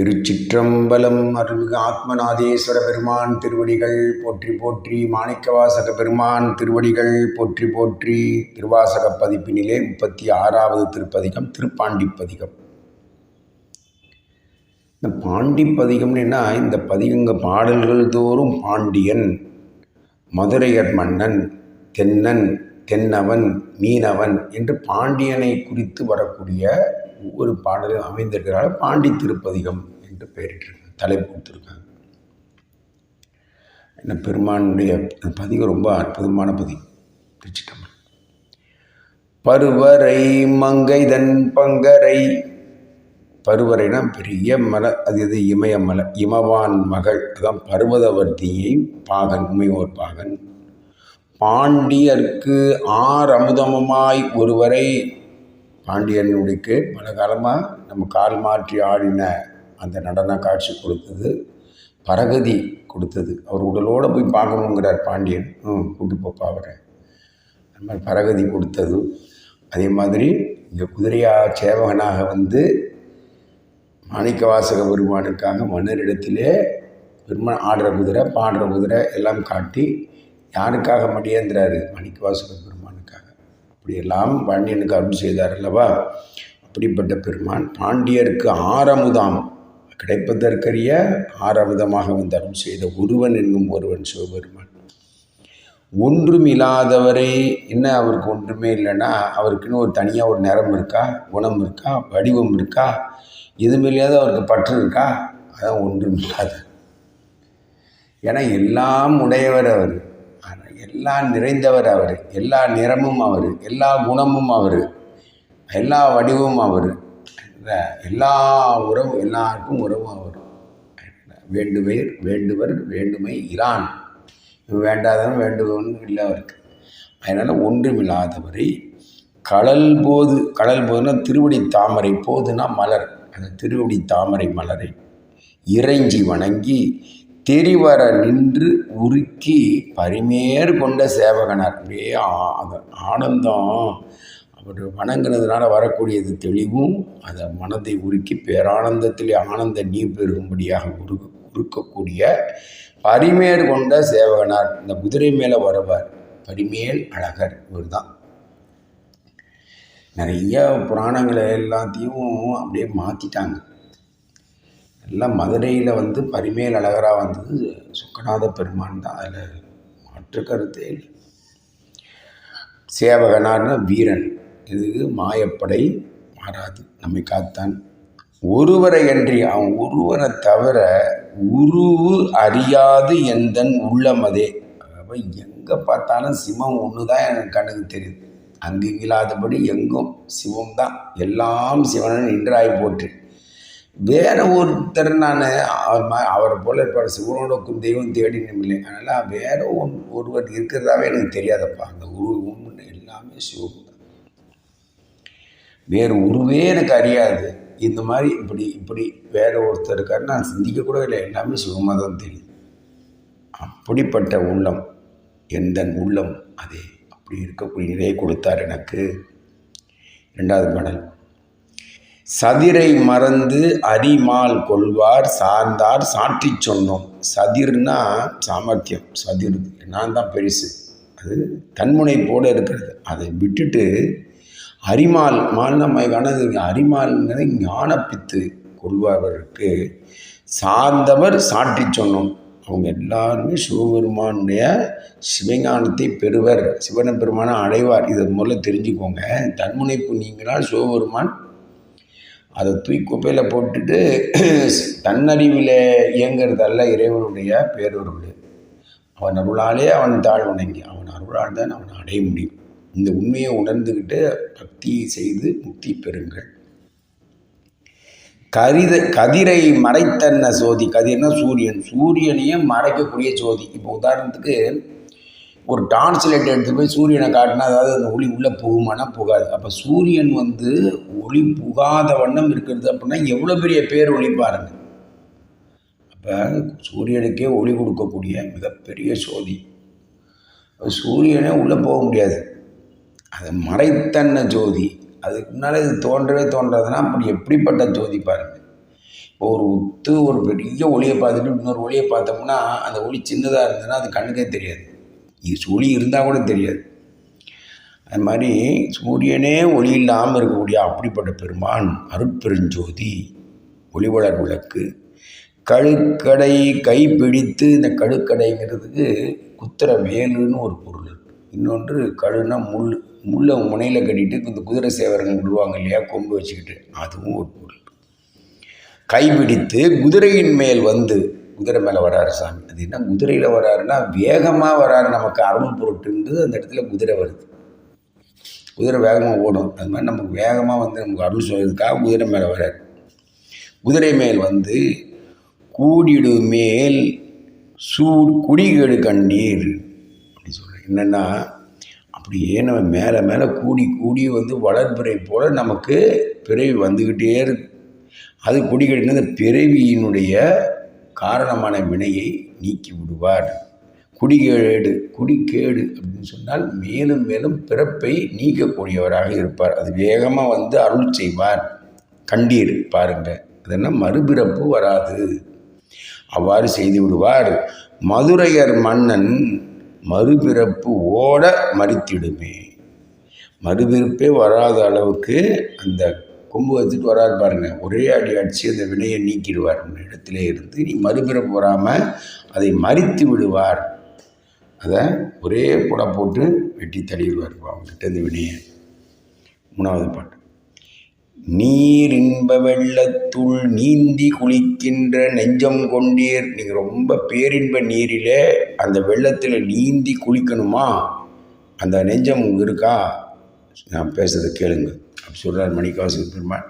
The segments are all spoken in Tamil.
திருச்சிற்றம்பலம் அருள்மிகு ஆத்மநாதேஸ்வர பெருமான் திருவடிகள் போற்றி போற்றி மாணிக்கவாசக பெருமான் திருவடிகள் போற்றி போற்றி திருவாசக பதிப்பினிலே முப்பத்தி ஆறாவது திருப்பதிகம் திருப்பாண்டிப்பதிகம். இந்த பாண்டிப்பதிகம்னா இந்த பதிகங்க பாடல்கள் தோறும் பாண்டியன் மதுரையர் மன்னன் தென்னன் தென்னவன் மீனவன் என்று பாண்டியனை குறித்து வரக்கூடிய ஒவ்வொரு பாடலும் அமைந்திருக்கிறால பாண்டி திருப்பதிகம் என்று பெயரிட்டிருக்காங்க தலைப்பு கொடுத்துருக்காங்க. என்ன பெருமானுடைய பதிகம் ரொம்ப அற்புதமான பதிகம். திருச்சிட்டம்பரம் பருவரை மங்கைதன் பங்கரை. பருவரைனா பெரிய மலை அது இது இமயமலை இமவான் மகள் அதான் பர்வதவர்த்தியை பாகன் உமையோர் பாகன். பாண்டியர்க்கு ஆர் அமுதமமாய் ஒருவரை பாண்டியனுடைக்கு பல காலமாக நம்ம கால் மாற்றி ஆடின அந்த நடன காட்சி கொடுத்தது பரகதி கொடுத்தது. அவர் உடலோடு போய் பார்க்கணுங்கிறார் பாண்டியன். ம் கூட்டு போப்பா அவரை. அந்த மாதிரி பரகதி கொடுத்தது. அதே மாதிரி இங்கே குதிரையா சேவகனாக வந்து மாணிக்கவாசக பெருமானுக்காக மன்னரிடத்திலே பெருமான் ஆடுற குதிரை பாடுற குதிரை எல்லாம் காட்டி யாருக்காக மடியேந்திராரு மாணிக்க வாசக இப்படியெல்லாம் பாண்டியனுக்கு அருள் செய்தார் அல்லவா? அப்படிப்பட்ட பெருமான் பாண்டியருக்கு ஆரமுதாம். கிடைப்பதற்கரிய ஆரமுதமாக வந்து அருள் செய்த ஒருவன் என்னும் ஒருவன் சிவபெருமான். ஒன்றும் இல்லாதவரை என்ன அவருக்கு ஒன்றுமே இல்லைன்னா அவருக்குன்னு ஒரு தனியாக ஒரு நிறம் இருக்கா குணம் இருக்கா வடிவம் இருக்கா எதுவுமே இல்லாத அவருக்கு பற்று இருக்கா? அதான் ஒன்றும் இல்லாத ஏன்னா எல்லாம் உடையவர் அவர். எல்லாம் நிறைந்தவர் அவர் எல்லா நிறமும் அவர் எல்லா குணமும் அவர் எல்லா வடிவமும் அவர். எல்லா உறவும் எல்லாருக்கும் உறவும் அவர். வேண்டுவர் வேண்டுவர் வேண்டுமை இரான். வேண்டாதவன் வேண்டுவன் இல்லை அவருக்கு. அதனால் ஒன்றுமில்லாதவரை கடல் போது கடல் போதுன்னா திருவடி தாமரை போதுன்னா மலர். அந்த திருவடி தாமரை மலரை இறைஞ்சி வணங்கி தெரிவர நின்று உருக்கி பரிமேறு கொண்ட சேவகனார். அப்படியே ஆனந்தம். அவர் வணங்கினதுனால வரக்கூடியது தெளிவும் அதை மனதை உருக்கி பேரானந்தத்திலே ஆனந்த நீர் பெருகும்படியாக உரு உருக்கக்கூடிய பரிமேல் கொண்ட சேவகனார். இந்த குதிரை மேலே வருவார். பரிமேல் அழகர் இவர் தான். நிறைய புராணங்களை எல்லாத்தையும் அப்படியே மாற்றிட்டாங்க எல்லாம் மதுரையில் வந்து பரிமேல் அழகராக வந்தது சுக்கநாத பெருமான் தான். அதில் மாற்று கருத்தே இல்லை சேவகனார்னா வீரன். இதுக்கு மாயப்படை மாறாது. நம்மை காத்தான். ஒருவரை அன்றி அவன் ஒருவரை தவிர உருவு அறியாது எந்தன் உள்ளமதே அப்போ எங்கே பார்த்தாலும் சிவம் ஒன்று தான் எனக்கு கண்ணுக்கு தெரியுது அங்கு இல்லாதபடி எங்கும் சிவம் தான். எல்லாம் சிவனன் நின்றாய் போற்று. வேற ஒருத்தர் நான் அவர் அவரை போல இருப்பார். சிவனோடக்கும் தெய்வம் தேடி இல்லை. அதனால் வேற ஒன் ஒருவர் இருக்கிறதாவே எனக்கு தெரியாதப்பா. அந்த உரு ஒன்று எல்லாமே சிவம் தான். வேறு உருவே எனக்கு அறியாது. இந்த மாதிரி இப்படி இப்படி வேற ஒருத்தர் இருக்காரு. நான் சிந்திக்க கூட இல்லை. எல்லாமே சிவமாக தான் தெரியும் அப்படிப்பட்ட உள்ளம் எந்த உள்ளம் அதே அப்படி இருக்கக்கூடிய நிலையை கொடுத்தார் எனக்கு. ரெண்டாவது பாடல். சதிரை மறந்து அரிமால் கொள்வார் சார்ந்தார் சாற்றி சொன்னோம். சதிர்னா சாமர்த்தியம் சதிர். நான் தான் பெருசு. அது தன்முனைப்போடு இருக்கிறது. அதை விட்டுட்டு அரிமால் மால்னா மயக்கானது அரிமால்ங்கிறது ஞானப்பித்து கொள்வார்களுக்கு சார்ந்தவர் சாற்றி சொன்னோம். அவங்க எல்லாருமே சிவபெருமானுடைய சிவஞானத்தை பெறுவர். சிவன பெருமானை அடைவார். இதை முதல்ல தெரிஞ்சுக்கோங்க. தன்முனைப்பு நீங்களால் சிவபெருமான் அதை தூக்கி குப்பையில் போட்டுட்டு தன்னறிவில் இயங்கிறதல்ல இறைவனுடைய பேரொருள். அவன் அருளாலே அவன் தாழ் வணங்கி அவன் அருளால் தான் அவன் அடைய முடியும். இந்த உண்மையை உணர்ந்துக்கிட்டு பக்தி செய்து முக்தி பெறுங்கள். கரித கதிரை மறைத்தன்ன சோதி. கதிர்னா சூரியன். சூரியனையும் மறைக்கக்கூடிய சோதி. இப்போ உதாரணத்துக்கு ஒரு டார்ச் லைட் எடுத்து போய் சூரியனை காட்டினா அதாவது அந்த ஒளி உள்ளே போகுமானா போகாது. அப்போ சூரியன் வந்து ஒளி புகாத வண்ணம் இருக்கிறது அப்படின்னா எவ்வளோ பெரிய பேர் ஒளி பாருங்க. அப்போ சூரியனுக்கே ஒளி கொடுக்கக்கூடிய மிகப்பெரிய சோதி. சூரியனே உள்ளே போக முடியாது. அது மறைத்தன்ன ஜோதி. அதுக்கு முன்னால் இது தோன்றவே தோன்றாதுன்னா அப்படி எப்படிப்பட்ட ஜோதி பாருங்க. ஒரு உத்து ஒரு பெரிய ஒளியை பார்த்துட்டு இன்னொரு ஒளியை பார்த்தோம்னா அந்த ஒளி சின்னதாக இருந்ததுன்னா அது கண்ணுக்கே தெரியாது. ஒளி இருந்தால் கூட தெரியாது. அது மாதிரி சூரியனே ஒளி இல்லாமல் இருக்கக்கூடிய அப்படிப்பட்ட பெருமான் அருட்பெருஞ்சோதி ஒளிவளர் விளக்கு கழுக்கடை கைப்பிடித்து இந்த கழுக்கடைங்கிறதுக்கு குத்திர வேலுன்னு ஒரு பொருள். இன்னொன்று கழுனா முள் முள்ளை முனையில் கட்டிட்டு இந்த குதிரை சேவரங்க விடுவாங்க இல்லையா கொம்பு வச்சுக்கிட்டு. அதுவும் ஒரு பொருள். கைப்பிடித்து குதிரையின் மேல் வந்து குதிரை மேலே வராரு சாமி. அது என்ன குதிரையில் வராருன்னா வேகமாக வராரு நமக்கு அருள் பொருட்டுன்றது அந்த இடத்துல குதிரை வருது. குதிரை வேகமாக ஓடும். அது மாதிரி நமக்கு வேகமாக வந்து நமக்கு அருள் சொல்கிறதுக்காக குதிரை மேலே வராரு. குதிரை மேல் வந்து கூடிடு மேல் சூடு குடிகேடு கண்டீர். அப்படி சொல்கிறேன் என்னென்னா அப்படியே நம்ம மேலே மேலே கூடி கூடி வந்து வளர்பிறை போல் நமக்கு பிறவி வந்துக்கிட்டே இருக்கு. அது குடிகேடுனா அந்த பிறவியினுடைய காரணமான வினையை நீக்கி விடுவார். குடிகேடு குடிக்கேடு அப்படின்னு சொன்னால் மேலும் மேலும் பிறப்பை நீக்கக்கூடியவராக இருப்பார். அது வேகமாக வந்து அருள் செய்வார். கண்டீர் பாருங்க. அதெல்லாம் மறுபிறப்பு வராது. அவ்வாறு செய்து விடுவார். மதுரையர் மன்னன் மறுபிறப்பு ஓட மறித்திடுமே. மறுபிறப்பே வராத அளவுக்கு அந்த கொம்பு வச்சுட்டு வராரு பாருங்க. ஒரே அடி அடித்து அந்த வினையை நீக்கிடுவார். அந்த இடத்திலே இருந்து நீ மறுபிறப்பு வராமல் அதை மறித்து விடுவார். அதை ஒரே புட போட்டு வெட்டி தள்ளிடுவார் அவங்ககிட்ட இந்த வினையை. மூணாவது பாட்டு. நீர் இன்ப வெள்ளத்துள் நீந்தி குளிக்கின்ற நெஞ்சம் கொண்டீர். நீங்கள் ரொம்ப பேரின்ப நீரிலே அந்த வெள்ளத்தில் நீந்தி குளிக்கணுமா? அந்த நெஞ்சம் இருக்கா? நான் பேசுறதை கேளுங்கள் சொல்கிறார் மணிக்காசு பெருமாள்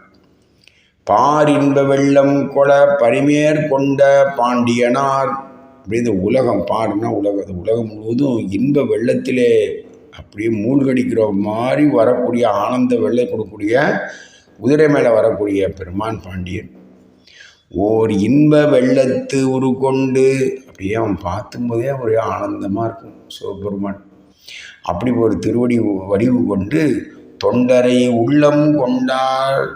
பாரின்ப வெள்ளம் கொல பரிமேற் கொண்ட பாண்டியனார். அப்படி இந்த உலகம் பாருன்னா உலகம் இந்த உலகம் முழுவதும் இன்ப வெள்ளத்திலே அப்படியே மூழ்கடிக்கிற மாதிரி வரக்கூடிய ஆனந்த வெள்ளை கொடுக்கக்கூடிய குதிரை மேலே வரக்கூடிய பெருமான் பாண்டியன். ஓர் இன்ப வெள்ளத்து உரு கொண்டு அப்படியே அவன் பார்க்கும்போதே ஒரே ஆனந்தமாக இருக்கும் சிவபெருமான் அப்படி ஒரு திருவடி வடிவு கொண்டு தொண்டரை உள்ளம் கொண்டால்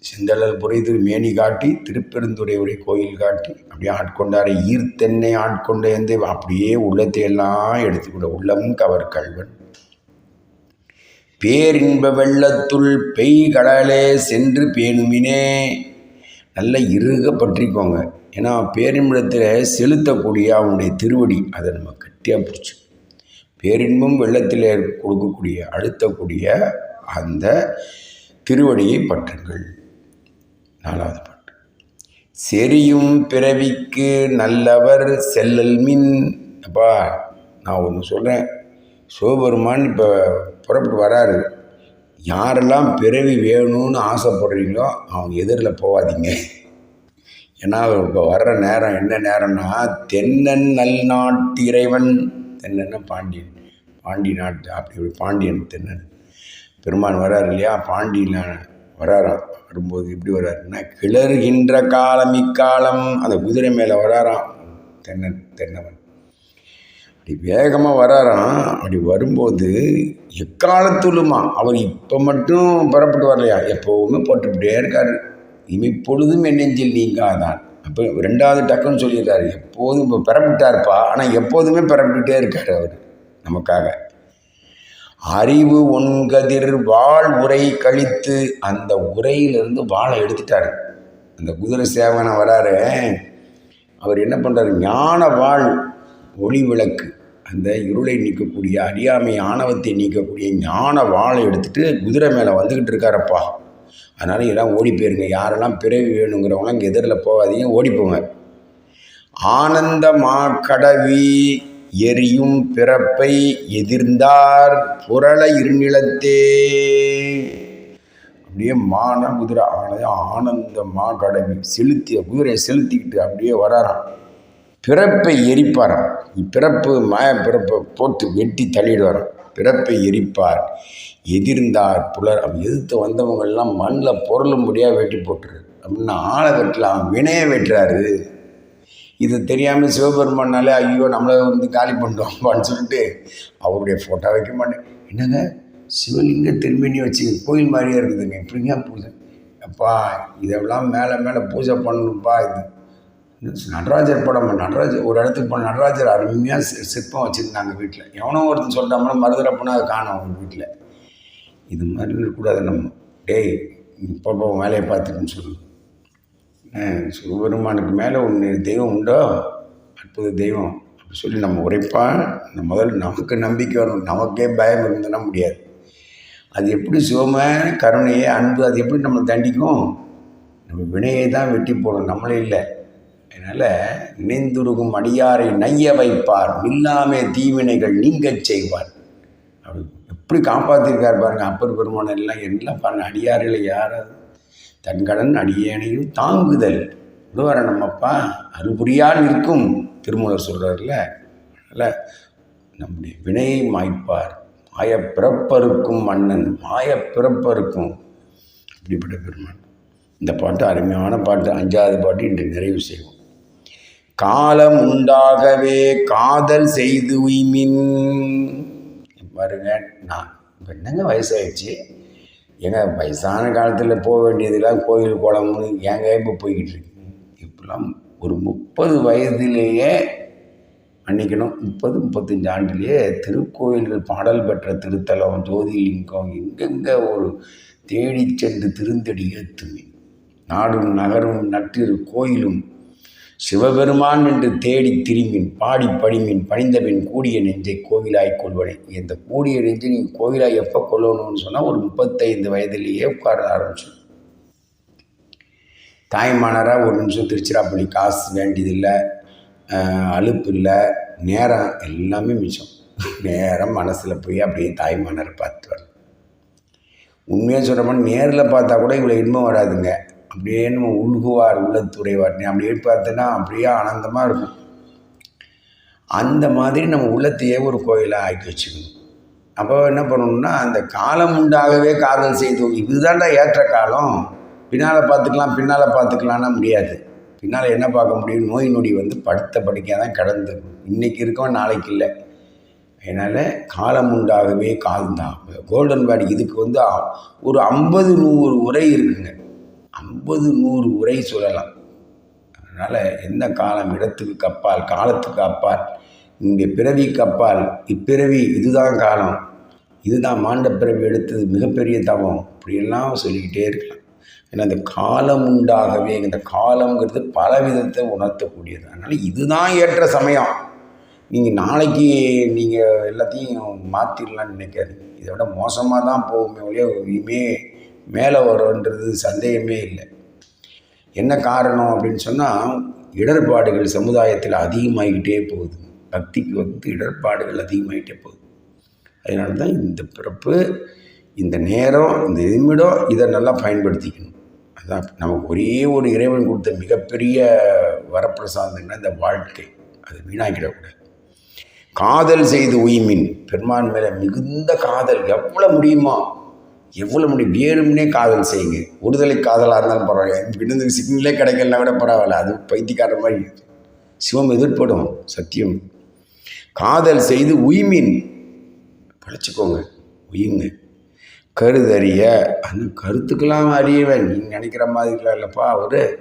செந்தழல் புரிது மேனி காட்டி திருப்பெருந்துறையுடைய கோயில் காட்டி அப்படியே ஆட்கொண்டாரை ஈர்த்தென்னை ஆட்கொண்ட எந்த அப்படியே உள்ளத்தை எல்லாம் எடுத்துக்கூட உள்ளம் கவர் கல்வன் பேரின்ப வெள்ளத்துள் பெய் கடலே சென்று பேணுமினே. நல்லா இறுக பற்றிக்கோங்க. ஏன்னா பேரின்பத்தில் செலுத்தக்கூடிய அவனுடைய திருவடி அதை நம்ம கட்டியாக பிடிச்சி பேரின்பம் வெள்ளத்தில் கொடுக்கக்கூடிய அழுத்தக்கூடிய அந்த திருவடியை பற்றுங்கள். நாலாவது பாட்டு. செரியும் பிறவிக்கு நல்லவர் செல்லல் மின். அப்பா நான் ஒன்று சொல்கிறேன் சிவபெருமான் இப்போ புறப்பட்டு வராரு. யாரெல்லாம் பிறவி வேணும்னு ஆசைப்படுறீங்களோ அவங்க எதிரில் போகாதீங்க ஏன்னா இப்போ வர்ற நேரம் என்ன நேரம்னா தென்னன் நல் நாட்டு இறைவன் தென்னன்னா பாண்டியன். பாண்டி நாட்டு அப்படி ஒரு பாண்டியன் தென்னன். பெருமான் வர்றாரு இல்லையா? பாண்டியில் வராராம் வரும்போது எப்படி வர்றாருன்னா கிளறுகின்ற காலம் இக்காலம். அந்த குதிரை மேலே வராராம். தென்னன் தென்னவன். அப்படி வேகமாக வராராம். அப்படி வரும்போது எக்காலத்துலுமா? அவர் இப்போ மட்டும் புறப்பட்டு வரலையா? எப்போவுமே போட்டுக்கிட்டே இருக்கார். இமைப்பொழுதும் என் நெஞ்சில் நீங்காதான். அப்போ ரெண்டாவது டக்குன்னு சொல்லியிருக்காரு. எப்போதும் இப்போ பிறப்பிட்டார்ப்பா. ஆனால் எப்போதுமே பிறப்பிட்டே இருக்கார் அவர் நமக்காக. அறிவு ஒன்கதிர் வாழ் உரை கழித்து அந்த உரையிலிருந்து வாழை எடுத்துட்டார். அந்த குதிரை சேவனை வராரு. அவர் என்ன பண்ணுறாரு ஞான வாழ் ஒளி விளக்கு. அந்த இருளை நீக்கக்கூடிய அறியாமை ஆணவத்தை நீக்கக்கூடிய ஞான வாழை எடுத்துட்டு குதிரை மேலே வந்துக்கிட்டு இருக்காரப்பா. அதனால் எல்லாம் ஓடி போயிருங்க. யாரெல்லாம் பிறவி வேணுங்கிறவங்களாம் இங்கே எதிரில் போகாதீங்க ஓடி போங்க. ஆனந்த கடவி எரியும் பிறப்பை எதிர்ந்தார் புரள இருநிலத்தே. அப்படியே மான குதிரை ஆனது ஆனந்த கடவி. செலுத்தி குதிரையை செலுத்திக்கிட்டு அப்படியே வராராம். பிறப்பை எரிப்பாராம். பிறப்பு மாய பிறப்பை போட்டு வெட்டி தள்ளிடுவாராம். பிறப்பை எரிப்பார். எதிர்ந்தார் புலர். அவன் எதிர்த்து வந்தவங்கள்லாம் மண்ணில் பொருளும்படியாக வெட்டி போட்டுரு. அப்படின்னா ஆளை வெட்டலாம் வினையை வெட்டுறாரு. இது தெரியாமல் சிவபெருமானாலே ஐயோ நம்மளை வந்து காலி பண்ணிட்டோம்பான்னு சொல்லிட்டு அவருடைய ஃபோட்டோ வைக்க மாட்டேன். என்னங்க? சிவலிங்க திருமணி வச்சு கோயில் மாதிரியே இருக்குதுங்க. இப்படிங்க பூஜை? அப்பா இதெல்லாம் மேலே மேலே பூஜை பண்ணணும்ப்பா இது. நடராஜர் படம் நடராஜர் ஒரு இடத்துக்கு போன நடராஜர் அருமையாக சிற்பம் வச்சுருந்தாங்க வீட்டில் எவனோ ஒருத்தன் சொல்லிட்டாமனா மருதுரப்பனா அதை காணும் அவங்க வீட்டில் இது மாதிரி இருக்கக்கூடாது. நம்ம டேய் இப்போ வேலையை பார்த்துட்டுன்னு சொல்லு. சிவபெருமானுக்கு மேலே ஒன்று தெய்வம் உண்டோ? அற்புத தெய்வம். அப்படி சொல்லி நம்ம உரைப்பான். இந்த முதல்ல நமக்கு நம்பிக்கை வரணும். நமக்கே பயம் இருந்தனா முடியாது. அது எப்படி சிவமே கருணையே அன்பு அது எப்படி நம்மளை தண்டிக்கும்? நம்ம வினையை தான் வெட்டி போடும் நம்மளே இல்லை. அதனால் நினைந்துருகும் அடியாரை நைய வைப்பார். இல்லாமல் தீவினைகள் நீங்கச் செய்வார். அப்படி எப்படி காப்பாற்றிருக்கார் பாருங்க அப்பர் பெருமான் எல்லாம். எல்லாம் பாருங்க அடியாரில் யாராவது? தன் கடன் அடியேனையும் தாங்குதல். விடுவார நம்மப்பா அருபுரியால் நிற்கும் திருமூலர் சொல்கிறார்ல அதனால் நம்முடைய வினையை மாய்ப்பார். மாய பிறப்பருக்கும் மன்னன் மாய பிறப்பருக்கும் இப்படிப்பட்ட பெருமான். இந்த பாட்டு அருமையான பாட்டு அஞ்சாவது பாட்டு இன்று நிறைவு செய்வோம். காலம் உண்டாகவே காதல் செய்து உய்மின். வருங்க நான் இப்போ என்னங்க வயசாகிடுச்சு ஏங்க வயசான காலத்தில் போக வேண்டியதெல்லாம் கோயில் குளம்னு ஏங்க இப்போ போய்கிட்டு இருக்கு? இப்பெல்லாம் ஒரு முப்பது வயதிலேயே மன்னிக்கணும் முப்பது முப்பத்தஞ்சு ஆண்டுலேயே திருக்கோயில்கள் பாடல் பெற்ற திருத்தலம் ஜோதிலிங்கம் எங்கெங்கே ஒரு தேடி சென்று திருந்தடி ஏற்றுமே நாடும் நகரும் நட்டிரு கோயிலும் சிவபெருமான் என்று தேடி திரும்பின் பாடி படிமின் பணிந்தபின் கூடிய நெஞ்சை கோவிலாய் கொள்வனை. இந்த கூடிய நெஞ்சை நீங்கள் கோவிலாய் எப்போ கொள்ளணும்னு சொன்னால் ஒரு முப்பத்தைந்து வயதிலேயே உட்கார ஆரம்பிச்சோம் தாய்மானராக ஒரு நிமிஷம் திருச்சிராப்பள்ளி காசு வேண்டியதில்லை அலுப்பு இல்லை நேரம் எல்லாமே மிச்சம். நேரம் மனசில் போய் அப்படியே தாய்மானரை பார்த்து வரலாம் உண்மையாக சொல்கிறோம்னா நேரில் பார்த்தா கூட இவ்வளோ இன்பம் வராதுங்க. அப்படியே நம்ம உள்குவார் உள்ளத்துறைவார் நீ அப்படியே பார்த்தோன்னா அப்படியே ஆனந்தமாக இருக்கும். அந்த மாதிரி நம்ம உள்ளத்தையே ஒரு கோயிலாக ஆக்கி வச்சுக்கணும். அப்போ என்ன பண்ணணும்னா அந்த காலம் உண்டாகவே காதல் செய்து இதுதான்டா ஏற்ற காலம். பின்னால் பார்த்துக்கலாம் பின்னால் பார்த்துக்கலாம்னா முடியாது. பின்னால் என்ன பார்க்க முடியும்? நோய் நொடி வந்து படுத்த படிக்காக தான் கடந்து. இன்றைக்கி இருக்கோம் நாளைக்கு இல்லை. அதனால் காலம் உண்டாகவே கால்தான் கோல்டன் பேட் இதுக்கு வந்து ஒரு ஐம்பது நூறு உரை இருக்குங்க. ஐம்பது நூறு உரை சொல்லலாம். அதனால் எந்த காலம் இடத்துக்கு கப்பால் காலத்துக்கு அப்பால் இங்கே பிறவிக்கு அப்பால் இப்பிறவி இதுதான் காலம். இதுதான் மாண்ட பிறவி எடுத்தது மிகப்பெரிய தவம். இப்படியெல்லாம் சொல்லிக்கிட்டே இருக்கலாம். ஏன்னா இந்த காலம் உண்டாகவே இந்த காலங்கிறது பல விதத்தை உணர்த்தக்கூடியது. அதனால் இதுதான் ஏற்ற சமயம். நீங்கள் நாளைக்கு நீங்கள் எல்லாத்தையும் மாற்றிடலாம்னு நினைக்காது இதை விட மோசமாக தான் போகுமே ஒழிய இனிமே மேலே வரும்ன்றது சந்தேகமே இல்லை. என்ன காரணம் அப்படின்னு சொன்னால் இடர்பாடுகள் சமுதாயத்தில் அதிகமாகிக்கிட்டே போகுது. பக்திக்கு வந்து இடர்பாடுகள் அதிகமாகிட்டே போகுது. அதனால தான் இந்த பிறப்பு இந்த நேரம் இந்த நிமிடம் இதை நல்லா பயன்படுத்திக்கணும். அதுதான் நமக்கு ஒரே ஒரு இறைவன் கொடுத்த மிகப்பெரிய வரப்பிரசாதம்னா இந்த வாழ்க்கை. அது வீணாக்கிடக்கூடாது காதல் செய்து உய்மின். பெருமான் மேலே மிகுந்த காதல். எவ்வளோ முடியுமோ எவ்வளோ முடியும் வேணும்னே காதல் செய்யுங்க. ஒருதலை காதலாக இருந்தாலும் பரவாயில்ல. விழுந்து சிக்னலே கிடைக்கலனா கூட பரவாயில்ல. அது பைத்தியக்கார மாதிரி. சிவம் எதிர்ப்படும். சத்தியம். காதல் செய்து உய்மீன். பழச்சிக்கோங்க. உயுங்க கருதறிய. அந்த கருத்துக்கெல்லாம் அறியவன். நீ நினைக்கிற மாதிரிலாம் இல்லைப்பா. அவர்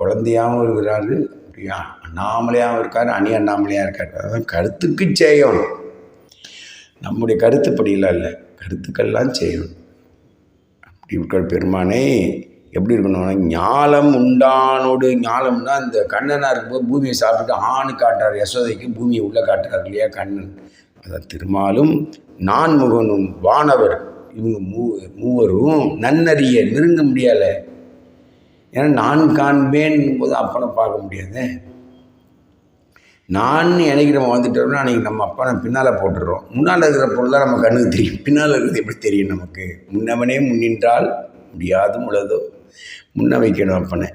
குழந்தையாகவும் இருக்கிறாரு. அப்படியா? அண்ணாமலையாகவும் இருக்கார். அணி அண்ணாமலையாக இருக்கார். அதான் கருத்துக்கு செய்யணும் நம்முடைய கருத்துப்படியெல்லாம் இல்லை. கருத்துக்கள்லாம் செய்யணும். அப்படி இருக்கிற பெருமானே எப்படி இருக்கணும்னா ஞாலம் உண்டானோடு ஞாலம்னா இந்த கண்ணனாக இருக்கும்போது பூமியை சாப்பிட்டுட்டு ஆணு காட்டுறார் யசோதைக்கு பூமியை உள்ளே காட்டுறார் இல்லையா கண்ணன்? அதான் திருமாலும் நான்முகனும் வானவர். இவங்க மூ மூவரும் நன்னறிய நெருங்க முடியலை. ஏன்னா நான் காண்பேன் போது அப்பனை பார்க்க முடியாது. நான் என்னைக்கு நம்ம வந்துட்டோம்னா அன்றைக்கி நம்ம அப்பா நான் பின்னால் போட்டுடுறோம் முன்னால் இருக்கிற பொருள் தான் நம்ம கண்ணுக்கு தெரியும். பின்னால் இருக்கிறது எப்படி தெரியும் நமக்கு? முன்னவனே முன்னின்றால் முடியாது உள்ளதோ முன்ன வைக்கணும் அப்பனை.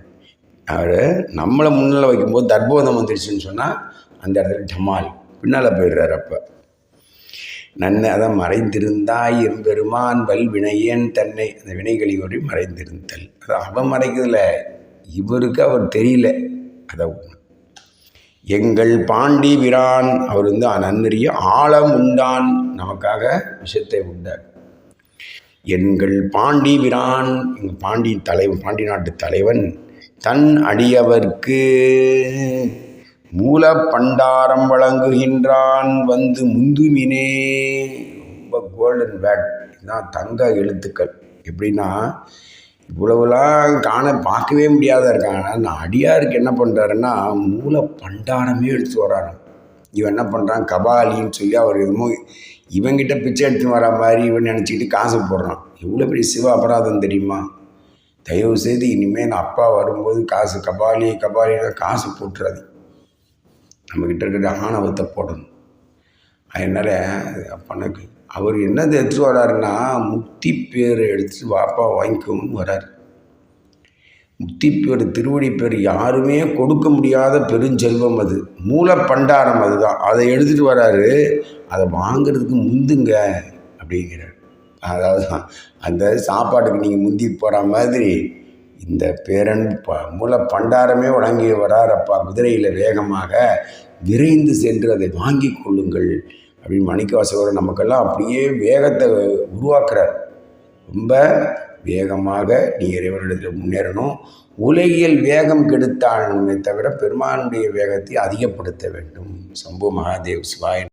அவர் நம்மளை முன்னால் வைக்கும்போது தர்போதம் வந்துடுச்சுன்னு சொன்னால் அந்த இடத்துல டமால். பின்னால் போயிடுறார் அப்போ. நன்மை அதான் மறைந்திருந்தாய் எம்பெருமான் வல் வினையேன் தன்னை. அந்த வினைகளியோடு மறைந்திருந்தல் அது அவன் மறைக்கிறதுல இவருக்கு அவர் தெரியல. அதை எங்கள் பாண்டி விரான் அவர் வந்து நன்னறிய ஆழம் உண்டான் நமக்காக விஷத்தை உண்டார். எங்கள் பாண்டி விரான் எங்கள் பாண்டி தலைவன் பாண்டி நாட்டு தலைவன் தன் அடியவர்க்கு மூல பண்டாரம் வழங்குகின்றான் வந்து முந்துமினே. ரொம்ப கோல்டன் பேட் இதுதான் தங்க எழுத்துக்கள். எப்படின்னா இவ்வளவுலாம் காண பார்க்கவே முடியாத இருக்காங்க நான் அடியாருக்கு என்ன பண்ணுறாருன்னா மூல பண்டாரமே எடுத்து வராராம் இவன் என்ன பண்ணுறான் கபாலின்னு சொல்லி அவர் என்னமோ இவங்கிட்ட பிச்சை எடுத்துன்னு வர மாதிரி இவன் நினச்சிக்கிட்டு காசு போடுறான். எவ்வளோ பெரிய சிவ அபராதம் தெரியுமா? தயவு செய்து இனிமேல் நான் அப்பா வரும்போது காசு கபாலி கபாலினா காசு போட்டுறாது நம்மக்கிட்ட இருக்கிற ஆணவத்தை போடணும். அதனால் அப்பனுக்கு அவர் என்னது எடுத்துகிட்டு வர்றாருன்னா முக்தி பேர் எடுத்து வாப்பா வாங்கிக்கோன்னு வரார். முக்தி பேர் திருவடி பேர் யாருமே கொடுக்க முடியாத பெருஞ்செல்வம் அது. மூல பண்டாரம் அதுதான். அதை எடுத்துகிட்டு வராரு அதை வாங்குறதுக்கு முந்துங்க அப்படிங்கிறார். அதாவது அந்த சாப்பாட்டுக்கு நீங்கள் முந்தி போகிற மாதிரி இந்த பேரன் ப மூல பண்டாரமே வழங்கி வராரப்பா குதிரையில் வேகமாக விரைந்து சென்று அதை வாங்கி கொள்ளுங்கள் அப்படின்னு மாணிக்கவாசகர் நமக்கெல்லாம் அப்படியே வேகத்தை உருவாக்குறார். ரொம்ப வேகமாக நீ இறைவனிடத்தில் முன்னேறணும். உலகியல் வேகம் கெடுத்தாலுமே தவிர பெருமானுடைய வேகத்தை அதிகப்படுத்த வேண்டும். சம்பு மகாதேவ் சிவாயன்